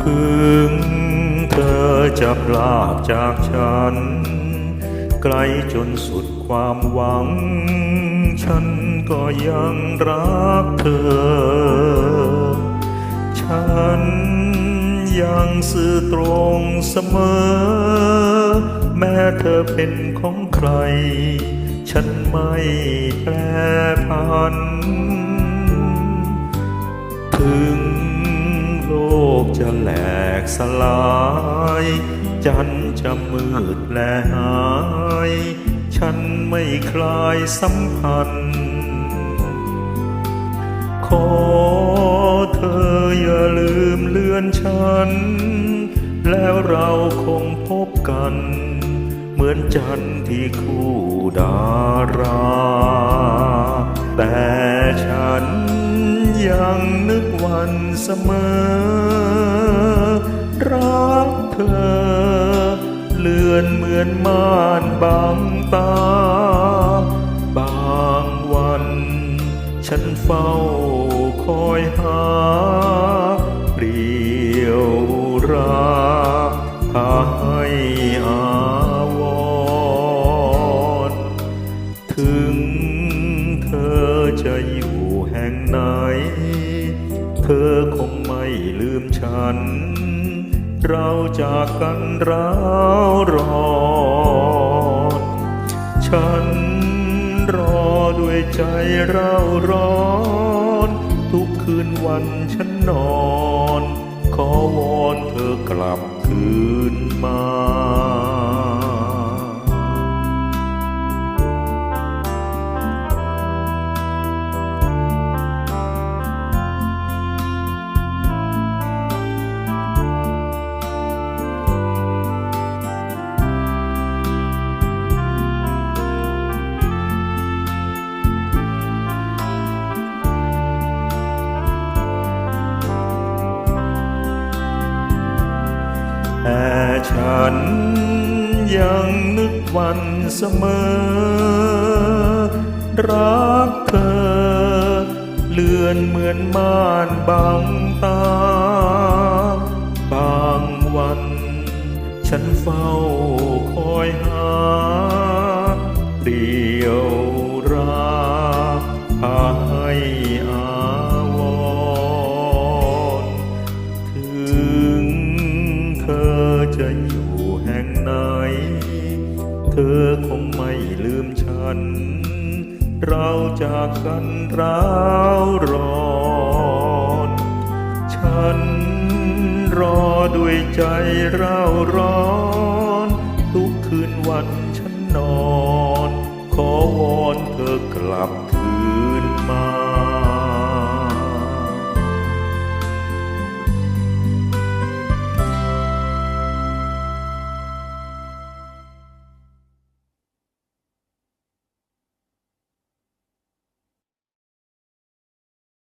ถึงเธอจะพลากจากฉัน ไกลจนสุดความหวัง ฉันก็ยังรักเธอ ฉันยังสื่อตรงเสมอ แม้เธอเป็นของใคร ฉันไม่แปรพัน จะแหลกสลาย จันจะมืดและหาย ฉันไม่คลายสัมพันธ์ ขอเธออย่าลืมเลือนฉัน แล้วเราคงพบกัน เหมือนจันที่คู่ดารา แต่ฉัน ยังนึกวันเสมอ รักเธอ เลือนเหมือนม่านบางตา บางวัน ฉันเฝ้าคอยหาเปลี่ยวรักหาให้อาวรถึงเธอจะอยู่ ห่งไหน เธอคงไม่ลืมฉัน เราจากกันร้าวรอนฉันรอด้วยใจเร่าร้อน ทุกคืนวันฉันนอน ขอวอนเธอกลับคืนมา แต่ฉันยังนึกวันเสมอ รักเธอ เลือนเหมือนม่านบางตา บางวัน ฉันเฝ้าคอยหา จะอยู่แห่งไหน เธอคงไม่ลืมฉัน เราจากกันร้าวร้อน ฉันรอด้วยใจเร่าร้อน ทุกคืนวันฉันนอน